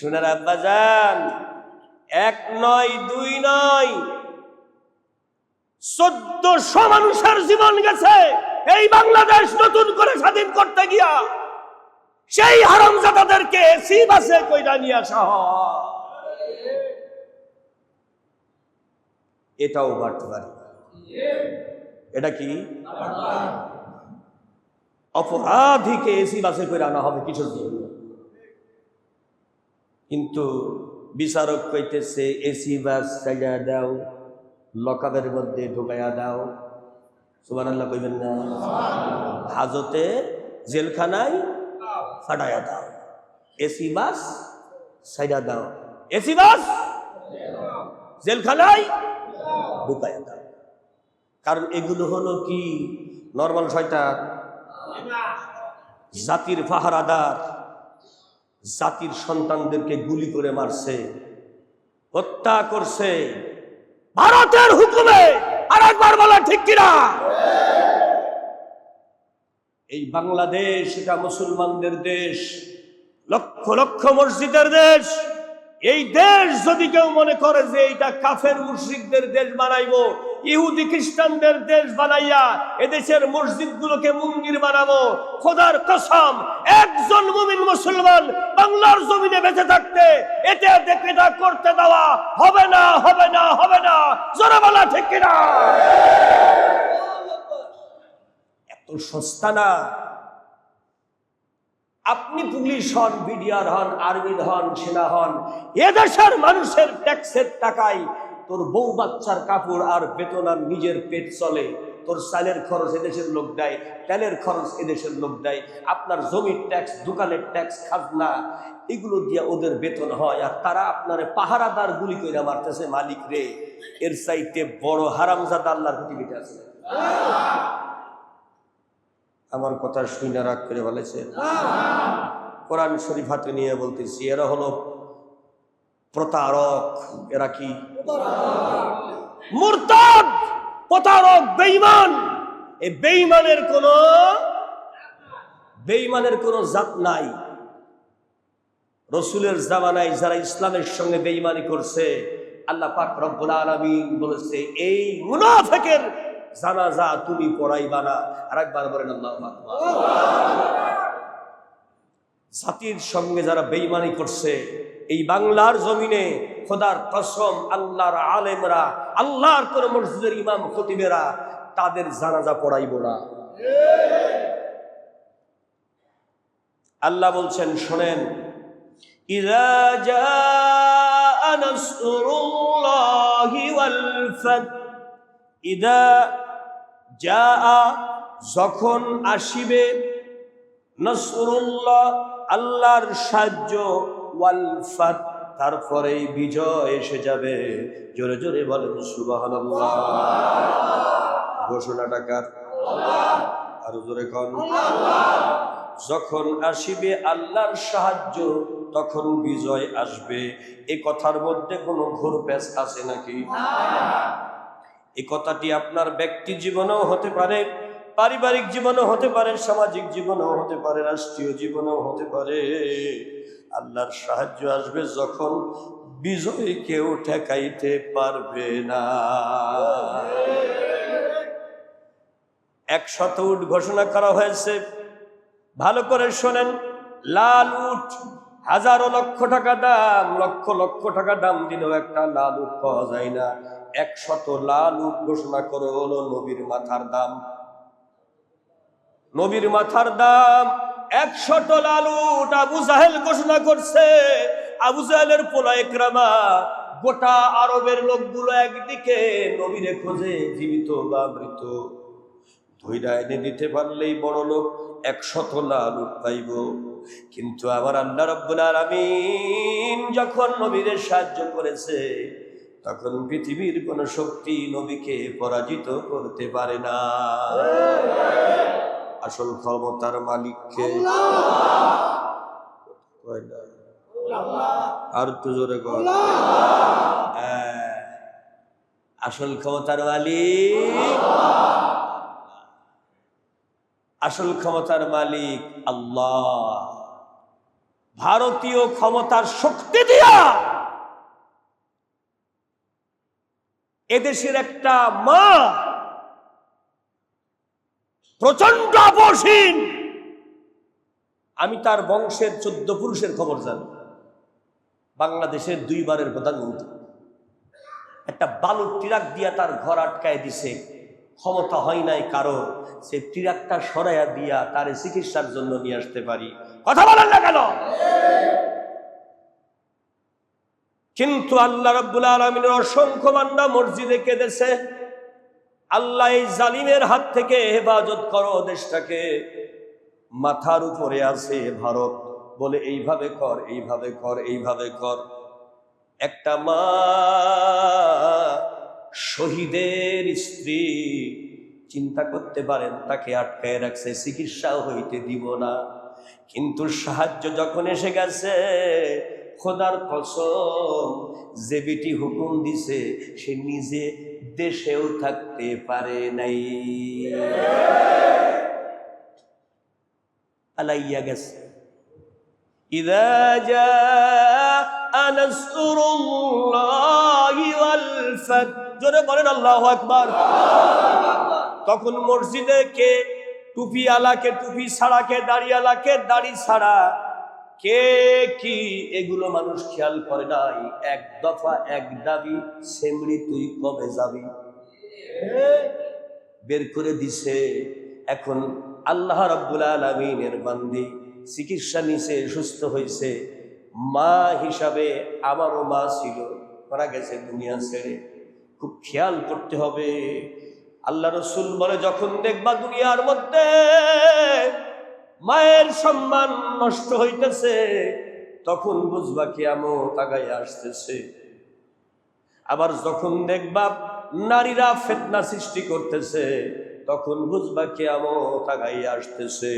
সোনার আব্বা যান। এক নয়, দুই নয়। চোদ্দশো মানুষের জীবন গেছে। এই বাংলাদেশ নতুন করে স্বাধীন করতে গিয়া সেই হারামজাদাদেরকে এসি বাসে কইরা নিয়ে আসা এটাও বাড়তে পারে এটা কি? অপরাধীকে এসি বাসে করে আনা হবে কিছুর জন্য? কিন্তু বিচারক কইতেছে, এসি, বাস সাজা দাও লকাবের মধ্যে ঢুকাইয়া দাও। সুবান আল্লাহ কইবেন না। হাজতে জেলখানায় ফাটাইয়া দাও। এসি, বাস সাইডা দাও। এসি, বাস জেলখানায় ঢুকাইয়া দাও। কারণ এগুলো হলো কি? নর্মাল শয়তান, জাতির পাহারাদার জাতির সন্তানদেরকে গুলি করে মারছে, হত্যা করছে। ভারতের হুকুমে আর একবার বলা ঠিক কিনা? এই বাংলাদেশ এটা মুসলমানদের দেশ, লক্ষ লক্ষ মসজিদের দেশ। এই দেশ যদি কেউ মনে করে যে এটা কাফের মুশ্রিকদের দেশ বানাইবো ইহুদি খ্রিস্টানদের দেশ বানাইয়া এদেশের মসজিদগুলোকে মন্দির বানাবো। খোদার কসম, একজন মুমিন মুসলমান বাংলার জমিনে বেঁচে থাকতে এটা দেখে এটা করতে দেওয়া হবে না হবে না হবে না। জোরে বলা ঠিক কিনা? এত সস্তা না। আপনি পুলিশ হন, বিডিআর হন আর্মি হন, সেনা হন, এদেশের মানুষের ট্যাক্সের টাকায় তোর বউ বাচ্চার কাপড় আর বেতন আর নিজের পেট চলে। তোর চালের খরচ এদেশের লোক দেয় তেলের খরচ এদেশের লোক দেয়। আপনার জমির ট্যাক্স দোকানের ট্যাক্স খাজনা এগুলো দিয়ে ওদের বেতন হয়। আর তারা আপনার পাহারাদার গুলি করে মারতেছে মালিক রে। এর চাইতে বড় হারামজাদা আল্লাহর পৃথিবীতে আছে। আমার কথা শুনে রাগ করে বলেছে। কোরআন শরীফ হাতে নিয়ে বলতেছি এরা হলো প্রতারক, এরা কি? মুরতাদ, প্রতারক, বেঈমান। এই বেঈমানের কোন বেঈমানের কোন জাত নাই। রসুলের জামানায় যারা ইসলামের সঙ্গে বেঈমানি করছে, আল্লাহ পাক রব্বুল আলামিন বলেছে, এই মুনাফিকের জানাজা তুমি পড়াইবা না। আর একবার বলেন, আল্লাহু জাতির সঙ্গে যারা বেঈমানি করছে এই বাংলার জমিনে খোদার কসম আল্লাহর আলেমরা, আল্লাহর কোন মসজিদের ইমাম খতিবেরা, তাদের জানাজা পড়াইব না। আল্লাহ বলছেন, শোনেন, ইদা যা যখন আসিবে, নসরুল্লাহ, আল্লাহর সাহায্য ওয়াল ফাত তারপরে বিজয় এসে যাবে। জোরে জোরে বলেন সুবহানাল্লাহ। ঘোষণাটা কার? আরও জোরে কন। যখন আসিবে আল্লাহর সাহায্য তখন বিজয় আসবে। এই কথার মধ্যে কোনো ঘোর প্যাচ আছে নাকি? এই কথাটি আপনার ব্যক্তি জীবনেও হতে পারে পারিবারিক জীবনেও হতে পারে সামাজিক জীবনেও হতে পারে রাষ্ট্রীয় জীবনেও হতে পারে। আল্লাহর সাহায্য আসবে যখন বিজয় কেউ ঠেকাইতে পারবে না। একশত উঠ ঘোষণা করা হয়েছে। ভালো করে শোনেন, লাল উঠ হাজারো লক্ষ টাকা দাম, লক্ষ লক্ষ টাকা দাম দিলেও একটা লাল উঠ পাওয়া যায় না। একশত লাল উঠ ঘোষণা করে হলো নবীর মাথার দাম। নবীর মাথার দাম একশত লাল উট আবু জাহেল ঘোষণা করছে। আবু জাহেলের পোলা একরামা, গোটা আরবের লোকগুলো একদিকে নবীরে খোঁজে, জীবিত বা মৃত। ধৈরা এনে দিতে পারলেই বড় লোক একশত লাল পাইব। কিন্তু আমার আল্লাহ রব্বুল আলামিন যখন নবীদের সাহায্য করেছে, তখন পৃথিবীর কোন শক্তি নবীকে পরাজিত করতে পারে না। আসল ক্ষমতার মালিককে। আর তো জোরে হ্যাঁ। আসল ক্ষমতার মালিক। আসল ক্ষমতার মালিক আল্লাহ। ভারতীয় ক্ষমতার শক্তি দিয়া এদেশের একটা মা প্রচণ্ড আপসীন আমি তার বংশের চোদ্দ পুরুষের খবর জানি। বাংলাদেশের দুইবারের প্রধানমন্ত্রী। একটা বালুর ট্রাক দিয়া তার ঘর আটকায় দিছে। ক্ষমতা হয় নাই কারও। সে ট্রাকটা সরাইয়া দিয়া তার চিকিৎসার জন্য নিয়ে আসতে পারি। কথা বলেন না কেন? কিন্তু আল্লাহ রব্বুল আলমিনের অসংখ্য বান্দা মসজিদে কেঁদেছে। আল্লাহ জালিমের হাত থেকে হেফাজত করো দেশটাকে। মাথার উপরে আছে ভারত। বলে, এইভাবে কর এইভাবে কর এইভাবে কর। একটা মা শহীদের স্ত্রী চিন্তা করতে পারেন, তাকে আটকায় রাখছে চিকিৎসা হইতে দিব না। কিন্তু সাহায্য যখন এসে গেছে, খোদার কসম, যে বেটি হুকুম দিছে, সে নিজে দেশেও থাকতে পারে নাই। আলাইয়া গেছে। যা বলেন আল্লাহ তখন মসজিদে কে টুপি আলাকে, টুপি ছাড়া কে, দাড়ি আলাকে, দাড়ি ছাড়া কে কি এগুলো মানুষ খেয়াল করে নাই? এক দফা, এক দাবি সেমড়ি তুই কবে যাবি? বের করে দিছে। এখন আল্লাহ রাব্বুল আলামিনের বান্দি চিকিৎসা নিছে, সুস্থ হয়েছে মা হিসাবে আমারও মা ছিল, মারা গেছে দুনিয়া ছেড়ে। খুব খেয়াল করতে হবে। আল্লাহ রসুল বলে, যখন দেখবা দুনিয়ার মধ্যে মায়ের সম্মান নষ্ট হইতেছে, তখন বুঝবা কি আমো আগায় আসতেছে। আবার যখন দেখবা নারীরা ফেতনা সৃষ্টি করতেছে, তখন বুঝবা কি আমো তাগাই আসতেছে।